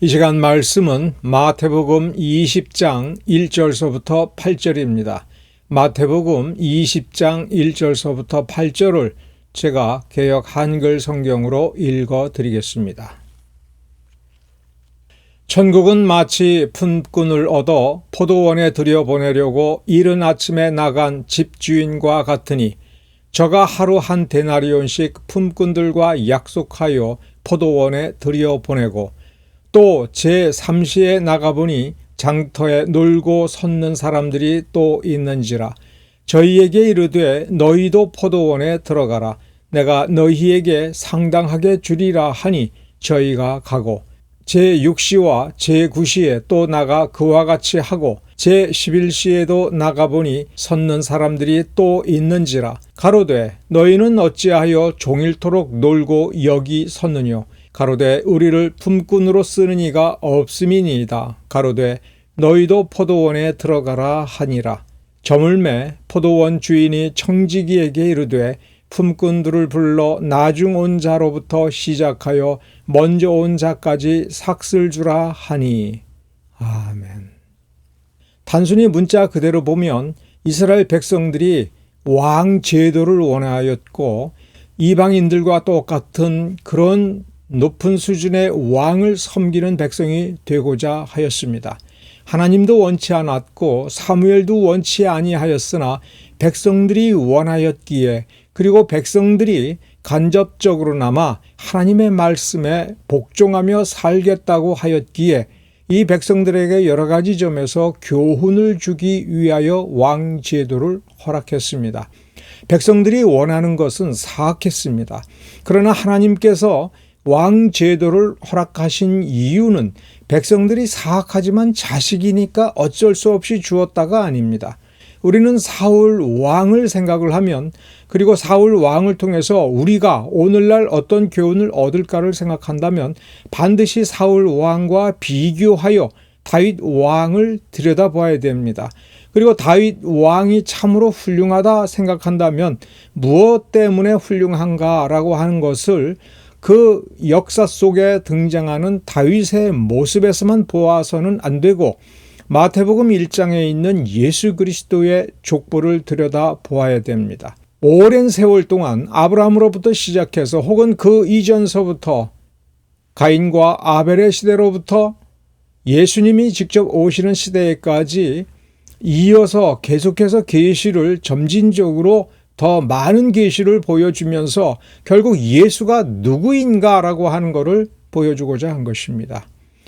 이 시간 말씀은 마태복음 20장 1절서부터 8절입니다. 마태복음 20장 1절서부터 8절을 제가 개역 한글 성경으로 읽어 드리겠습니다. 천국은 마치 품꾼을 얻어 포도원에 들여보내려고 이른 아침에 나간 집주인과 같으니 저가 하루 한 데나리온씩 품꾼들과 약속하여 포도원에 들여보내고 또 제3시에 나가보니 장터에 놀고 섰는 사람들이 또 있는지라. 저희에게 이르되 너희도 포도원에 들어가라. 내가 너희에게 상당하게 주리라 하니 저희가 가고 제6시와 제9시에 또 나가 그와 같이 하고 제11시에도 나가보니 섰는 사람들이 또 있는지라. 가로되 너희는 어찌하여 종일토록 놀고 여기 섰느뇨 가로되 우리를 품꾼으로 쓰는 이가 없음이니이다. 가로되 너희도 포도원에 들어가라 하니라. 저물매 포도원 주인이 청지기에게 이르되 품꾼들을 불러 나중 온 자로부터 시작하여 먼저 온 자까지 삭슬 주라 하니. 아멘. 단순히 문자 그대로 보면 이스라엘 백성들이 왕 제도를 원하였고 이방인들과 똑같은 그런 높은 수준의 왕을 섬기는 백성이 되고자 하였습니다. 하나님도 원치 않았고 사무엘도 원치 아니하였으나 백성들이 원하였기에 그리고 백성들이 간접적으로나마 하나님의 말씀에 복종하며 살겠다고 하였기에 이 백성들에게 여러 가지 점에서 교훈을 주기 위하여 왕 제도를 허락했습니다. 백성들이 원하는 것은 사악했습니다. 그러나 하나님께서 왕 제도를 허락하신 이유는 백성들이 사악하지만 자식이니까 어쩔 수 없이 주었다가 아닙니다. 우리는 사울 왕을 생각을 하면 그리고 사울 왕을 통해서 우리가 오늘날 어떤 교훈을 얻을까를 생각한다면 반드시 사울 왕과 비교하여 다윗 왕을 들여다봐야 됩니다. 그리고 다윗 왕이 참으로 훌륭하다 생각한다면 무엇 때문에 훌륭한가라고 하는 것을 그 역사 속에 등장하는 다윗의 모습에서만 보아서는 안 되고 마태복음 1장에 있는 예수 그리스도의 족보를 들여다 보아야 됩니다. 오랜 세월 동안 아브라함으로부터 시작해서 혹은 그 이전서부터 가인과 아벨의 시대로부터 예수님이 직접 오시는 시대까지 이어서 계속해서 계시를 점진적으로 더 많은 계시를 보여주면서 결국 예수가 누구인가라고 하는 것을 보여주고자 한 것입니다.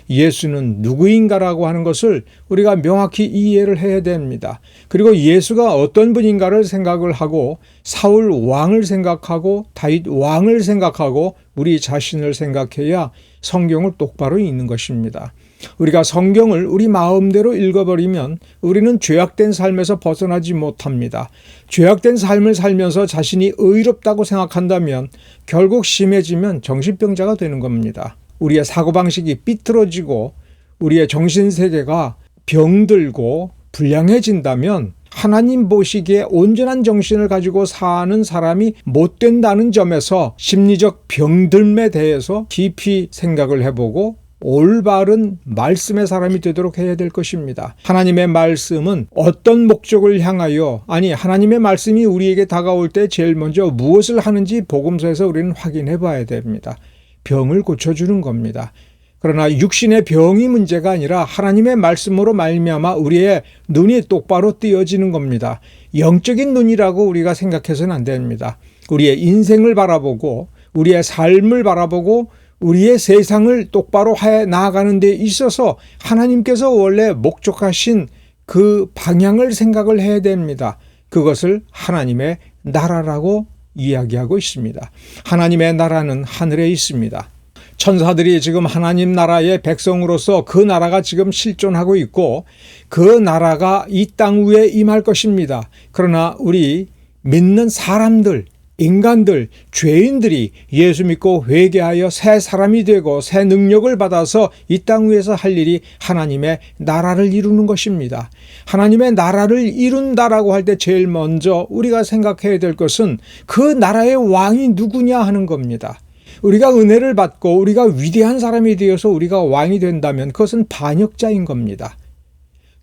예수는 누구인가라고 하는 것을 우리가 명확히 이해를 해야 됩니다. 그리고 예수가 어떤 분인가를 생각을 하고 사울 왕을 생각하고 다윗 왕을 생각하고 우리 자신을 생각해야 성경을 똑바로 읽는 것입니다. 우리가 성경을 우리 마음대로 읽어버리면 우리는 죄악된 삶에서 벗어나지 못합니다. 죄악된 삶을 살면서 자신이 의롭다고 생각한다면 결국 심해지면 정신병자가 되는 겁니다. 우리의 사고방식이 삐뚤어지고 우리의 정신세계가 병들고 불량해진다면 하나님 보시기에 온전한 정신을 가지고 사는 사람이 못 된다는 점에서 심리적 병들에 대해서 깊이 생각을 해보고 올바른 말씀의 사람이 되도록 해야 될 것입니다. 하나님의 말씀은 어떤 목적을 향하여 아니 하나님의 말씀이 우리에게 다가올 때 제일 먼저 무엇을 하는지 복음서에서 우리는 확인해 봐야 됩니다. 병을 고쳐주는 겁니다. 그러나 육신의 병이 문제가 아니라 하나님의 말씀으로 말미암아 우리의 눈이 똑바로 띄어지는 겁니다. 영적인 눈이라고 우리가 생각해서는 안 됩니다. 우리의 인생을 바라보고 우리의 삶을 바라보고 우리의 세상을 똑바로 해 나아가는 데 있어서 하나님께서 원래 목적하신 그 방향을 생각을 해야 됩니다. 그것을 하나님의 나라라고 이야기하고 있습니다. 하나님의 나라는 하늘에 있습니다. 천사들이 지금 하나님 나라의 백성으로서 그 나라가 지금 실존하고 있고 그 나라가 이 땅 위에 임할 것입니다. 그러나 우리 믿는 사람들, 인간들, 죄인들이 예수 믿고 회개하여 새 사람이 되고 새 능력을 받아서 이 땅 위에서 할 일이 하나님의 나라를 이루는 것입니다. 하나님의 나라를 이룬다라고 할 때 제일 먼저 우리가 생각해야 될 것은 그 나라의 왕이 누구냐 하는 겁니다. 우리가 은혜를 받고 우리가 위대한 사람이 되어서 우리가 왕이 된다면 그것은 반역자인 겁니다.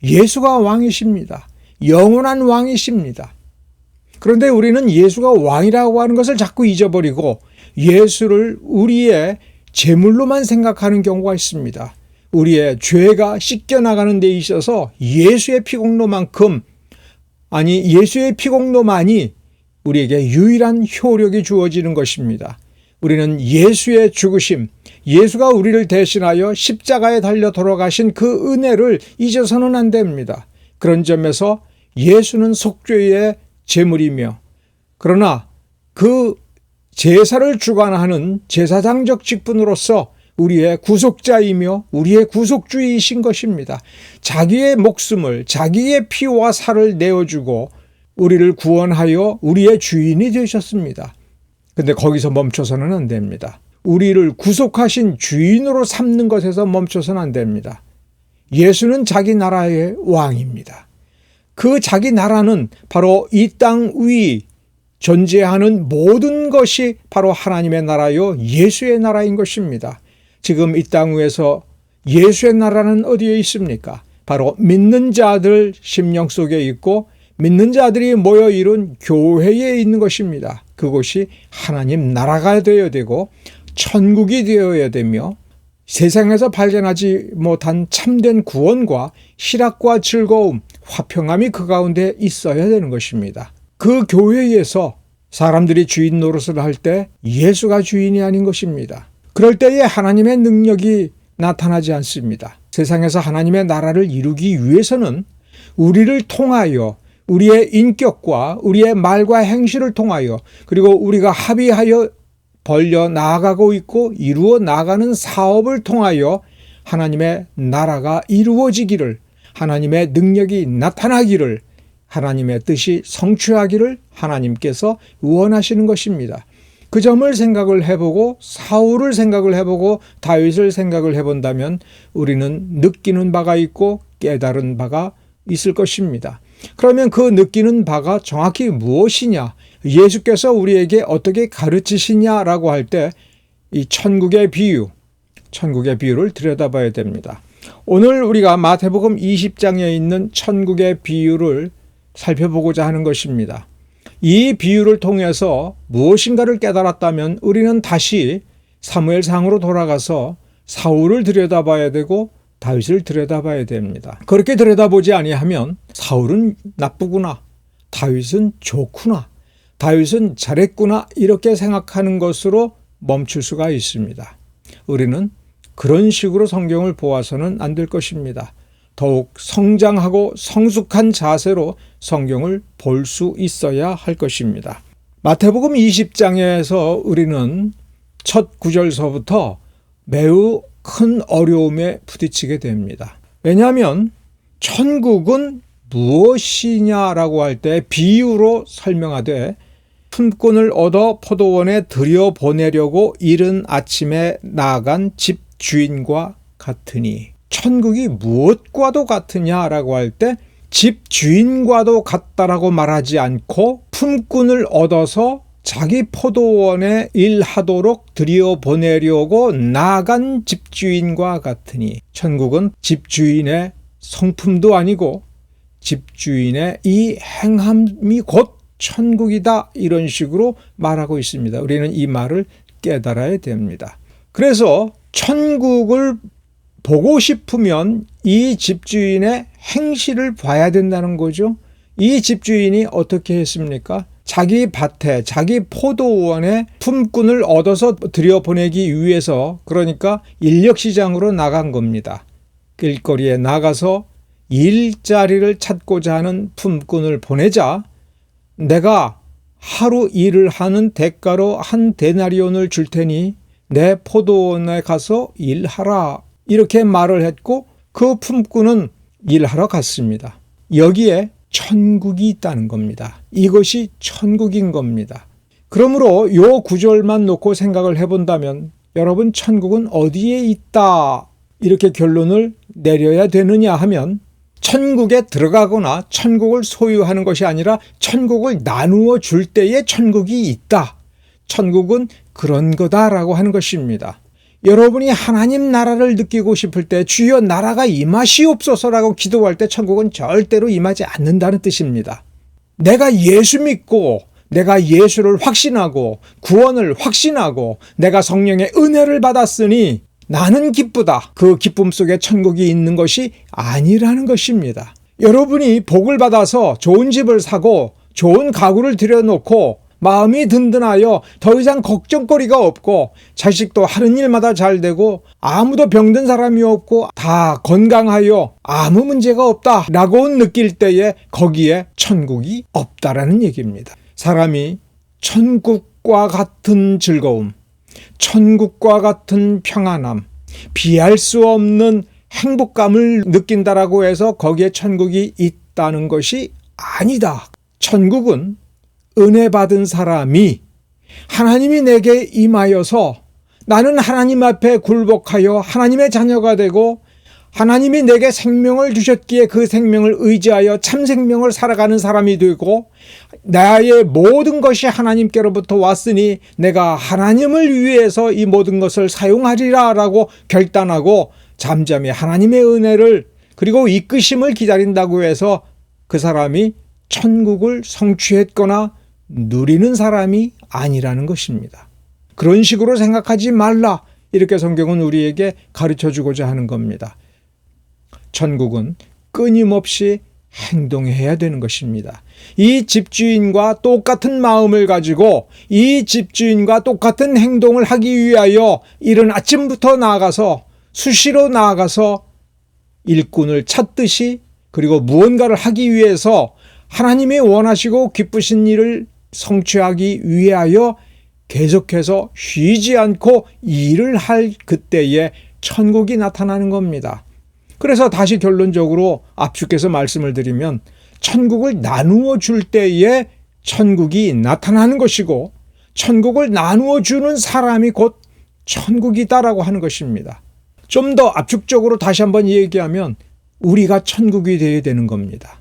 예수가 왕이십니다. 영원한 왕이십니다. 그런데 우리는 예수가 왕이라고 하는 것을 자꾸 잊어버리고 예수를 우리의 제물로만 생각하는 경우가 있습니다. 우리의 죄가 씻겨나가는 데 있어서 예수의 피공로만큼 아니 예수의 피공로만이 우리에게 유일한 효력이 주어지는 것입니다. 우리는 예수의 죽으심, 예수가 우리를 대신하여 십자가에 달려 돌아가신 그 은혜를 잊어서는 안 됩니다. 그런 점에서 예수는 속죄의 제물이며 그러나 그 제사를 주관하는 제사장적 직분으로서 우리의 구속자이며 우리의 구속주이신 것입니다. 자기의 목숨을 자기의 피와 살을 내어주고 우리를 구원하여 우리의 주인이 되셨습니다. 근데 거기서 멈춰서는 안 됩니다. 우리를 구속하신 주인으로 삼는 것에서 멈춰서는 안 됩니다. 예수는 자기 나라의 왕입니다. 그 자기 나라는 바로 이 땅 위 존재하는 모든 것이 바로 하나님의 나라요 예수의 나라인 것입니다. 지금 이 땅 위에서 예수의 나라는 어디에 있습니까? 바로 믿는 자들 심령 속에 있고 믿는 자들이 모여 이룬 교회에 있는 것입니다. 그곳이 하나님 나라가 되어야 되고 천국이 되어야 되며 세상에서 발견하지 못한 참된 구원과 희락과 즐거움, 화평함이 그 가운데 있어야 되는 것입니다. 그 교회에서 사람들이 주인 노릇을 할 때 예수가 주인이 아닌 것입니다. 그럴 때에 하나님의 능력이 나타나지 않습니다. 세상에서 하나님의 나라를 이루기 위해서는 우리를 통하여 우리의 인격과 우리의 말과 행실을 통하여 그리고 우리가 합의하여 벌려 나아가고 있고 이루어 나가는 사업을 통하여 하나님의 나라가 이루어지기를 하나님의 능력이 나타나기를 하나님의 뜻이 성취하기를 하나님께서 원하시는 것입니다. 그 점을 생각을 해보고 사울을 생각을 해보고 다윗을 생각을 해본다면 우리는 느끼는 바가 있고 깨달은 바가 있을 것입니다. 그러면 그 느끼는 바가 정확히 무엇이냐? 예수께서 우리에게 어떻게 가르치시냐라고 할 때 이 천국의 비유, 천국의 비유를 들여다봐야 됩니다. 오늘 우리가 마태복음 20장에 있는 천국의 비유를 살펴보고자 하는 것입니다. 이 비유를 통해서 무엇인가를 깨달았다면 우리는 다시 사무엘상으로 돌아가서 사울을 들여다봐야 되고 다윗을 들여다봐야 됩니다. 그렇게 들여다보지 아니하면 사울은 나쁘구나. 다윗은 좋구나. 다윗은 잘했구나 이렇게 생각하는 것으로 멈출 수가 있습니다. 우리는 그런 식으로 성경을 보아서는 안 될 것입니다. 더욱 성장하고 성숙한 자세로 성경을 볼 수 있어야 할 것입니다. 마태복음 20장에서 우리는 첫 구절서부터 매우 큰 어려움에 부딪히게 됩니다. 왜냐하면 천국은 무엇이냐라고 할 때 비유로 설명하되 품꾼을 얻어 포도원에 들여보내려고 이른 아침에 나간 집 주인과 같으니 천국이 무엇과도 같으냐라고 할 때 집 주인과도 같다라고 말하지 않고 품꾼을 얻어서 자기 포도원에 일하도록 들여보내려고 나간 집주인과 같으니 천국은 집주인의 성품도 아니고 집주인의 이 행함이 곧 천국이다 이런 식으로 말하고 있습니다. 우리는 이 말을 깨달아야 됩니다. 그래서 천국을 보고 싶으면 이 집주인의 행실을 봐야 된다는 거죠. 이 집주인이 어떻게 했습니까? 자기 밭에, 자기 포도원에 품꾼을 얻어서 들여보내기 위해서 그러니까 인력시장으로 나간 겁니다. 길거리에 나가서 일자리를 찾고자 하는 품꾼을 보내자 내가 하루 일을 하는 대가로 한 데나리온을 줄 테니 내 포도원에 가서 일하라. 이렇게 말을 했고 그 품꾼은 일하러 갔습니다. 여기에 천국이 있다는 겁니다. 이것이 천국인 겁니다. 그러므로 요 구절만 놓고 생각을 해본다면 여러분 천국은 어디에 있다 이렇게 결론을 내려야 되느냐 하면 천국에 들어가거나 천국을 소유하는 것이 아니라 천국을 나누어 줄 때에 천국이 있다. 천국은 그런 거다라고 하는 것입니다. 여러분이 하나님 나라를 느끼고 싶을 때 주여 나라가 임하시옵소서라고 기도할 때 천국은 절대로 임하지 않는다는 뜻입니다. 내가 예수 믿고 내가 예수를 확신하고 구원을 확신하고 내가 성령의 은혜를 받았으니 나는 기쁘다. 그 기쁨 속에 천국이 있는 것이 아니라는 것입니다. 여러분이 복을 받아서 좋은 집을 사고 좋은 가구를 들여놓고 마음이 든든하여 더 이상 걱정거리가 없고 자식도 하는 일마다 잘 되고 아무도 병든 사람이 없고 다 건강하여 아무 문제가 없다라고 느낄 때에 거기에 천국이 없다라는 얘기입니다. 사람이 천국과 같은 즐거움, 천국과 같은 평안함, 비할 수 없는 행복감을 느낀다라고 해서 거기에 천국이 있다는 것이 아니다. 천국은 은혜 받은 사람이 하나님이 내게 임하여서 나는 하나님 앞에 굴복하여 하나님의 자녀가 되고 하나님이 내게 생명을 주셨기에 그 생명을 의지하여 참 생명을 살아가는 사람이 되고 나의 모든 것이 하나님께로부터 왔으니 내가 하나님을 위해서 이 모든 것을 사용하리라라고 결단하고 잠잠히 하나님의 은혜를 그리고 이끄심을 기다린다고 해서 그 사람이 천국을 성취했거나 누리는 사람이 아니라는 것입니다. 그런 식으로 생각하지 말라. 이렇게 성경은 우리에게 가르쳐 주고자 하는 겁니다. 천국은 끊임없이 행동해야 되는 것입니다. 이 집주인과 똑같은 마음을 가지고 이 집주인과 똑같은 행동을 하기 위하여 이른 아침부터 나아가서 수시로 나아가서 일꾼을 찾듯이 그리고 무언가를 하기 위해서 하나님이 원하시고 기쁘신 일을 성취하기 위하여 계속해서 쉬지 않고 일을 할 그때에 천국이 나타나는 겁니다. 그래서 다시 결론적으로 압축해서 말씀을 드리면 천국을 나누어 줄 때에 천국이 나타나는 것이고 천국을 나누어 주는 사람이 곧 천국이다라고 하는 것입니다. 좀 더 압축적으로 다시 한번 얘기하면 우리가 천국이 되어야 되는 겁니다.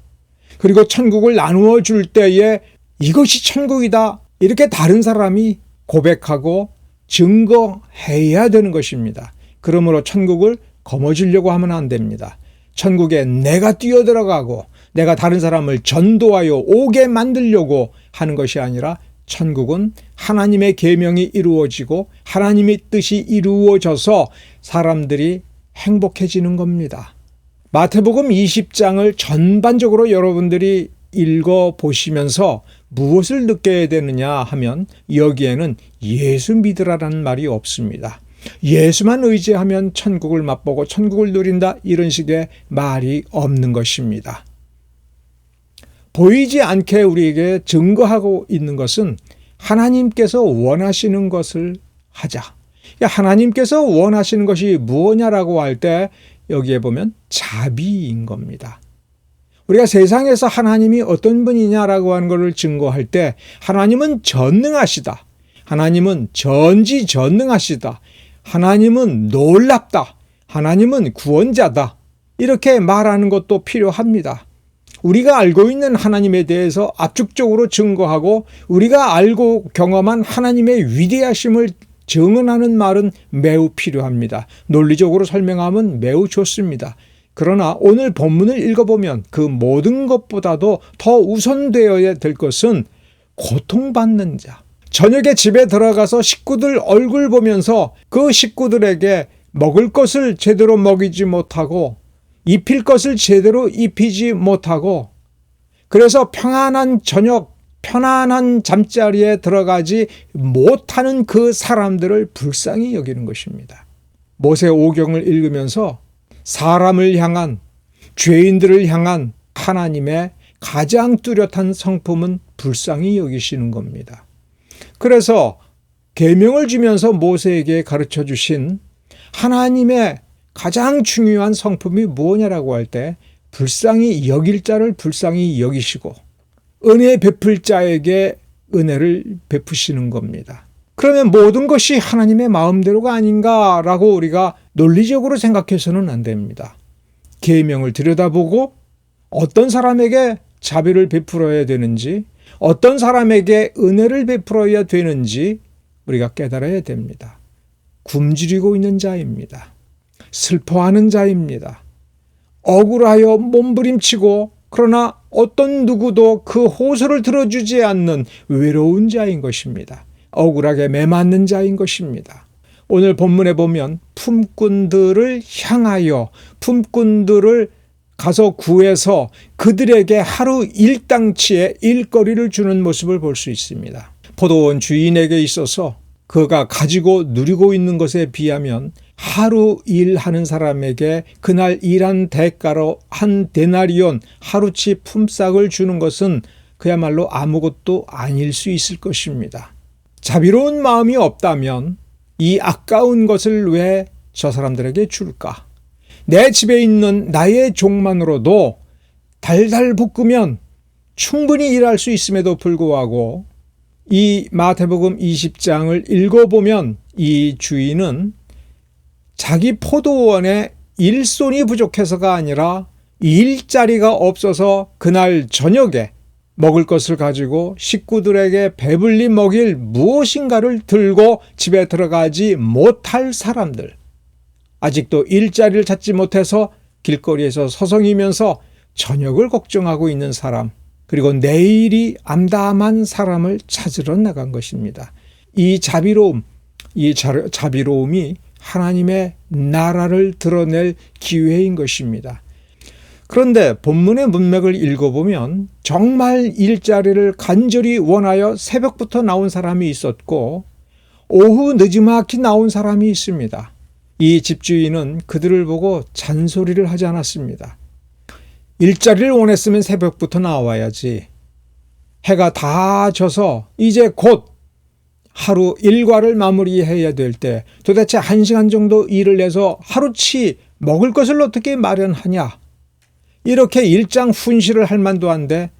그리고 천국을 나누어 줄 때에 이것이 천국이다. 이렇게 다른 사람이 고백하고 증거해야 되는 것입니다. 그러므로 천국을 거머쥐려고 하면 안 됩니다. 천국에 내가 뛰어들어가고 내가 다른 사람을 전도하여 오게 만들려고 하는 것이 아니라 천국은 하나님의 계명이 이루어지고 하나님의 뜻이 이루어져서 사람들이 행복해지는 겁니다. 마태복음 20장을 전반적으로 여러분들이 읽어 보시면서 무엇을 느껴야 되느냐 하면 여기에는 예수 믿으라라는 말이 없습니다. 예수만 의지하면 천국을 맛보고 천국을 누린다 이런 식의 말이 없는 것입니다. 보이지 않게 우리에게 증거하고 있는 것은 하나님께서 원하시는 것을 하자. 하나님께서 원하시는 것이 무엇냐라고 할 때 여기에 보면 자비인 겁니다. 우리가 세상에서 하나님이 어떤 분이냐라고 하는 것을 증거할 때 하나님은 전능하시다. 하나님은 전지전능하시다. 하나님은 놀랍다. 하나님은 구원자다. 이렇게 말하는 것도 필요합니다. 우리가 알고 있는 하나님에 대해서 압축적으로 증거하고 우리가 알고 경험한 하나님의 위대하심을 증언하는 말은 매우 필요합니다. 논리적으로 설명하면 매우 좋습니다. 그러나 오늘 본문을 읽어보면 그 모든 것보다도 더 우선되어야 될 것은 고통받는 자. 저녁에 집에 들어가서 식구들 얼굴 보면서 그 식구들에게 먹을 것을 제대로 먹이지 못하고 입힐 것을 제대로 입히지 못하고 그래서 평안한 저녁, 편안한 잠자리에 들어가지 못하는 그 사람들을 불쌍히 여기는 것입니다. 모세 오경을 읽으면서 사람을 향한 죄인들을 향한 하나님의 가장 뚜렷한 성품은 불쌍히 여기시는 겁니다. 그래서 계명을 주면서 모세에게 가르쳐 주신 하나님의 가장 중요한 성품이 무엇냐라고 할 때 불쌍히 여길 자를 불쌍히 여기시고 은혜 베풀 자에게 은혜를 베푸시는 겁니다. 그러면 모든 것이 하나님의 마음대로가 아닌가라고 우리가 논리적으로 생각해서는 안 됩니다. 계명을 들여다보고 어떤 사람에게 자비를 베풀어야 되는지, 어떤 사람에게 은혜를 베풀어야 되는지 우리가 깨달아야 됩니다. 굶주리고 있는 자입니다. 슬퍼하는 자입니다. 억울하여 몸부림치고 그러나 어떤 누구도 그 호소를 들어주지 않는 외로운 자인 것입니다. 억울하게 매맞는 자인 것입니다. 오늘 본문에 보면 품꾼들을 향하여 품꾼들을 가서 구해서 그들에게 하루 일당치의 일거리를 주는 모습을 볼 수 있습니다. 포도원 주인에게 있어서 그가 가지고 누리고 있는 것에 비하면 하루 일하는 사람에게 그날 일한 대가로 한 데나리온 하루치 품삯을 주는 것은 그야말로 아무것도 아닐 수 있을 것입니다. 자비로운 마음이 없다면 이 아까운 것을 왜 저 사람들에게 줄까? 내 집에 있는 나의 종만으로도 달달 볶으면 충분히 일할 수 있음에도 불구하고 이 마태복음 20장을 읽어보면 이 주인은 자기 포도원에 일손이 부족해서가 아니라 일자리가 없어서 그날 저녁에 먹을 것을 가지고 식구들에게 배불리 먹일 무엇인가를 들고 집에 들어가지 못할 사람들. 아직도 일자리를 찾지 못해서 길거리에서 서성이면서 저녁을 걱정하고 있는 사람, 그리고 내일이 암담한 사람을 찾으러 나간 것입니다. 이 자비로움, 이 자비로움이 하나님의 나라를 드러낼 기회인 것입니다. 그런데 본문의 문맥을 읽어보면 정말 일자리를 간절히 원하여 새벽부터 나온 사람이 있었고 오후 늦지막히 나온 사람이 있습니다. 이 집주인은 그들을 보고 잔소리를 하지 않았습니다. 일자리를 원했으면 새벽부터 나와야지. 해가 다 져서 이제 곧 하루 일과를 마무리해야 될 때 도대체 한 시간 정도 일을 해서 하루치 먹을 것을 어떻게 마련하냐? 이렇게 일장 훈시를 할 만도 한데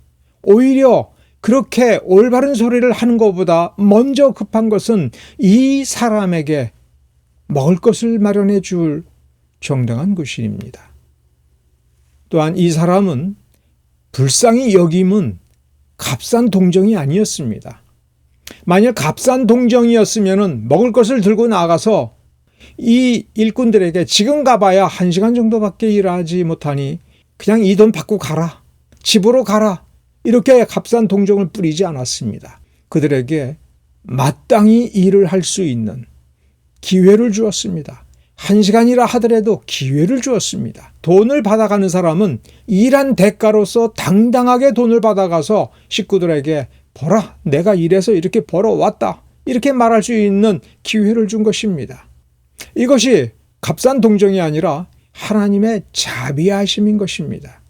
오히려 그렇게 올바른 소리를 하는 것보다 먼저 급한 것은 이 사람에게 먹을 것을 마련해 줄 정당한 것입니다. 또한 이 사람은 불쌍히 여김은 값싼 동정이 아니었습니다. 만약 값싼 동정이었으면 먹을 것을 들고 나가서 이 일꾼들에게 지금 가봐야 한 시간 정도밖에 일하지 못하니 그냥 이 돈 받고 가라. 집으로 가라. 이렇게 값싼 동정을 뿌리지 않았습니다. 그들에게 마땅히 일을 할 수 있는 기회를 주었습니다. 한 시간이라 하더라도 기회를 주었습니다. 돈을 받아가는 사람은 일한 대가로서 당당하게 돈을 받아가서 식구들에게 보라, 내가 일해서 이렇게 벌어왔다. 이렇게 말할 수 있는 기회를 준 것입니다. 이것이 값싼 동정이 아니라 하나님의 자비하심인 것입니다.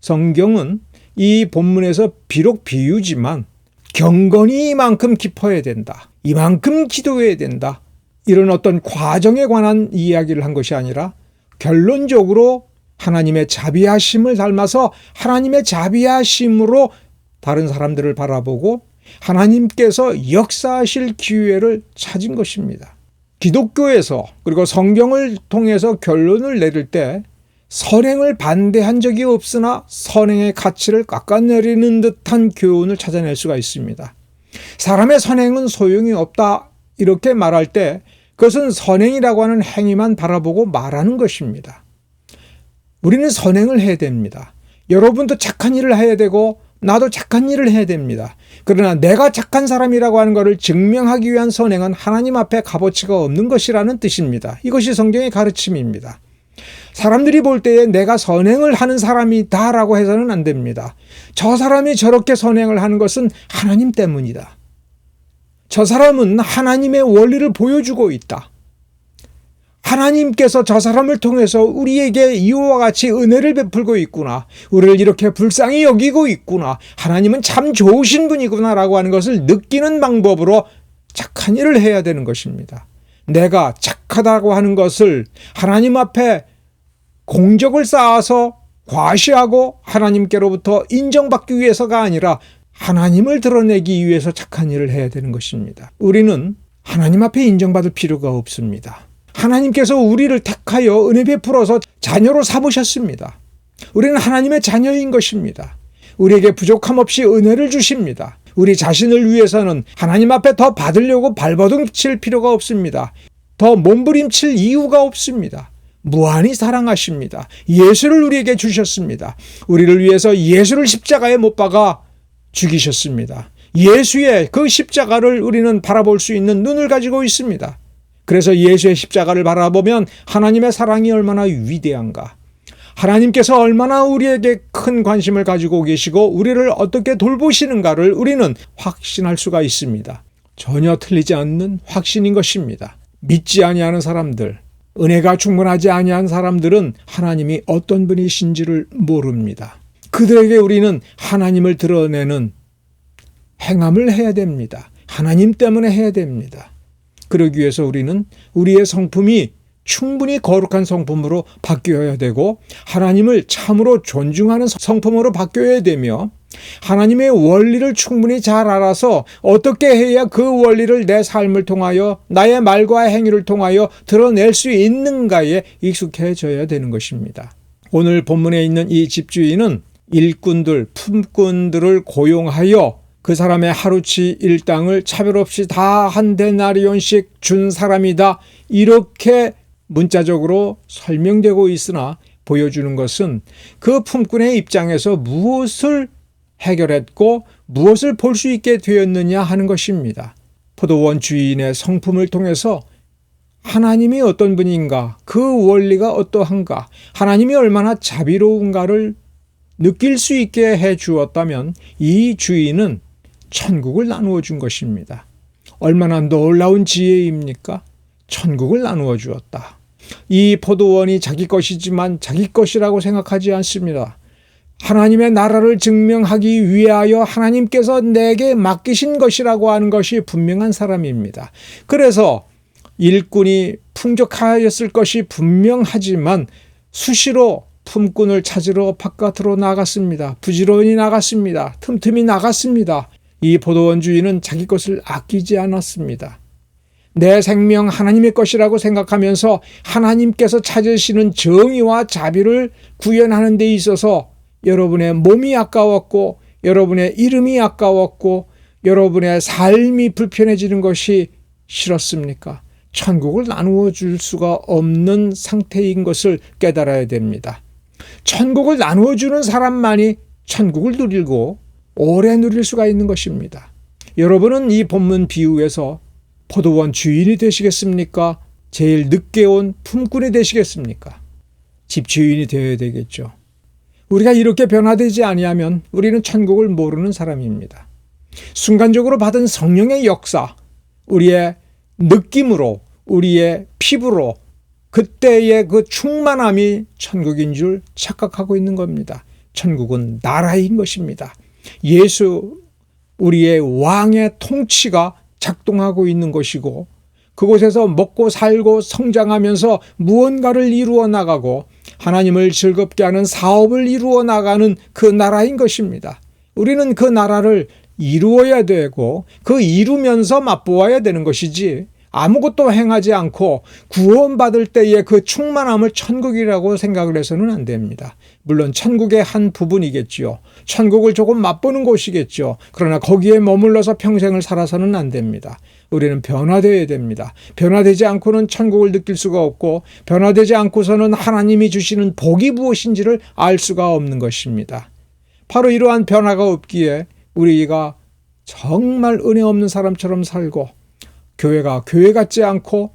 성경은 이 본문에서 비록 비유지만 경건이 이만큼 깊어야 된다. 이만큼 기도해야 된다. 이런 어떤 과정에 관한 이야기를 한 것이 아니라 결론적으로 하나님의 자비하심을 닮아서 하나님의 자비하심으로 다른 사람들을 바라보고 하나님께서 역사하실 기회를 찾은 것입니다. 기독교에서 그리고 성경을 통해서 결론을 내릴 때 선행을 반대한 적이 없으나 선행의 가치를 깎아내리는 듯한 교훈을 찾아낼 수가 있습니다. 사람의 선행은 소용이 없다 이렇게 말할 때 그것은 선행이라고 하는 행위만 바라보고 말하는 것입니다. 우리는 선행을 해야 됩니다. 여러분도 착한 일을 해야 되고 나도 착한 일을 해야 됩니다. 그러나 내가 착한 사람이라고 하는 것을 증명하기 위한 선행은 하나님 앞에 값어치가 없는 것이라는 뜻입니다. 이것이 성경의 가르침입니다. 사람들이 볼 때에 내가 선행을 하는 사람이다라고 해서는 안 됩니다. 저 사람이 저렇게 선행을 하는 것은 하나님 때문이다. 저 사람은 하나님의 원리를 보여주고 있다. 하나님께서 저 사람을 통해서 우리에게 이와 같이 은혜를 베풀고 있구나. 우리를 이렇게 불쌍히 여기고 있구나. 하나님은 참 좋으신 분이구나라고 하는 것을 느끼는 방법으로 착한 일을 해야 되는 것입니다. 내가 착하다고 하는 것을 하나님 앞에 공적을 쌓아서 과시하고 하나님께로부터 인정받기 위해서가 아니라 하나님을 드러내기 위해서 착한 일을 해야 되는 것입니다. 우리는 하나님 앞에 인정받을 필요가 없습니다. 하나님께서 우리를 택하여 은혜 베풀어서 자녀로 삼으셨습니다. 우리는 하나님의 자녀인 것입니다. 우리에게 부족함 없이 은혜를 주십니다. 우리 자신을 위해서는 하나님 앞에 더 받으려고 발버둥 칠 필요가 없습니다. 더 몸부림칠 이유가 없습니다. 무한히 사랑하십니다. 예수를 우리에게 주셨습니다. 우리를 위해서 예수를 십자가에 못 박아 죽이셨습니다. 예수의 그 십자가를 우리는 바라볼 수 있는 눈을 가지고 있습니다. 그래서 예수의 십자가를 바라보면 하나님의 사랑이 얼마나 위대한가. 하나님께서 얼마나 우리에게 큰 관심을 가지고 계시고 우리를 어떻게 돌보시는가를 우리는 확신할 수가 있습니다. 전혀 틀리지 않는 확신인 것입니다. 믿지 아니하는 사람들, 은혜가 충분하지 아니한 사람들은 하나님이 어떤 분이신지를 모릅니다. 그들에게 우리는 하나님을 드러내는 행함을 해야 됩니다. 하나님 때문에 해야 됩니다. 그러기 위해서 우리는 우리의 성품이 충분히 거룩한 성품으로 바뀌어야 되고 하나님을 참으로 존중하는 성품으로 바뀌어야 되며 하나님의 원리를 충분히 잘 알아서 어떻게 해야 그 원리를 내 삶을 통하여 나의 말과 행위를 통하여 드러낼 수 있는가에 익숙해져야 되는 것입니다. 오늘 본문에 있는 이 집주인은 일꾼들, 품꾼들을 고용하여 그 사람의 하루치 일당을 차별 없이 다 한 데나리온씩 준 사람이다. 이렇게 문자적으로 설명되고 있으나 보여주는 것은 그 품꾼의 입장에서 무엇을 해결했고 무엇을 볼 수 있게 되었느냐 하는 것입니다. 포도원 주인의 성품을 통해서 하나님이 어떤 분인가, 그 원리가 어떠한가, 하나님이 얼마나 자비로운가를 느낄 수 있게 해 주었다면 이 주인은 천국을 나누어 준 것입니다. 얼마나 놀라운 지혜입니까? 천국을 나누어 주었다. 이 포도원이 자기 것이지만 자기 것이라고 생각하지 않습니다. 하나님의 나라를 증명하기 위하여 하나님께서 내게 맡기신 것이라고 하는 것이 분명한 사람입니다. 그래서 일꾼이 풍족하였을 것이 분명하지만 수시로 품꾼을 찾으러 바깥으로 나갔습니다. 부지런히 나갔습니다. 틈틈이 나갔습니다. 이 포도원 주인은 자기 것을 아끼지 않았습니다. 내 생명 하나님의 것이라고 생각하면서 하나님께서 찾으시는 정의와 자비를 구현하는 데 있어서 여러분의 몸이 아까웠고 여러분의 이름이 아까웠고 여러분의 삶이 불편해지는 것이 싫었습니까? 천국을 나누어 줄 수가 없는 상태인 것을 깨달아야 됩니다. 천국을 나누어 주는 사람만이 천국을 누리고 오래 누릴 수가 있는 것입니다. 여러분은 이 본문 비유에서 포도원 주인이 되시겠습니까? 제일 늦게 온 품꾼이 되시겠습니까? 집 주인이 되어야 되겠죠. 우리가 이렇게 변화되지 아니하면 우리는 천국을 모르는 사람입니다. 순간적으로 받은 성령의 역사, 우리의 느낌으로, 우리의 피부로 그때의 그 충만함이 천국인 줄 착각하고 있는 겁니다. 천국은 나라인 것입니다. 예수 우리의 왕의 통치가 작동하고 있는 것이고 그곳에서 먹고 살고 성장하면서 무언가를 이루어 나가고 하나님을 즐겁게 하는 사업을 이루어 나가는 그 나라인 것입니다. 우리는 그 나라를 이루어야 되고 그 이루면서 맛보아야 되는 것이지 아무것도 행하지 않고 구원받을 때의 그 충만함을 천국이라고 생각을 해서는 안 됩니다. 물론 천국의 한 부분이겠지요. 천국을 조금 맛보는 곳이겠죠. 그러나 거기에 머물러서 평생을 살아서는 안 됩니다. 우리는 변화되어야 됩니다. 변화되지 않고는 천국을 느낄 수가 없고 변화되지 않고서는 하나님이 주시는 복이 무엇인지를 알 수가 없는 것입니다. 바로 이러한 변화가 없기에 우리가 정말 은혜 없는 사람처럼 살고 교회가 교회 같지 않고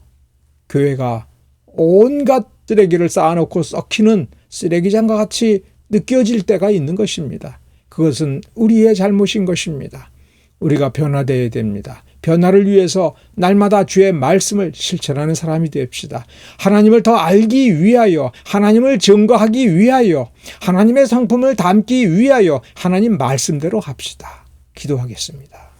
교회가 온갖 쓰레기를 쌓아놓고 썩히는 쓰레기장과 같이 느껴질 때가 있는 것입니다. 그것은 우리의 잘못인 것입니다. 우리가 변화되어야 됩니다. 변화를 위해서 날마다 주의 말씀을 실천하는 사람이 됩시다. 하나님을 더 알기 위하여, 하나님을 증거하기 위하여, 하나님의 성품을 담기 위하여 하나님 말씀대로 합시다. 기도하겠습니다.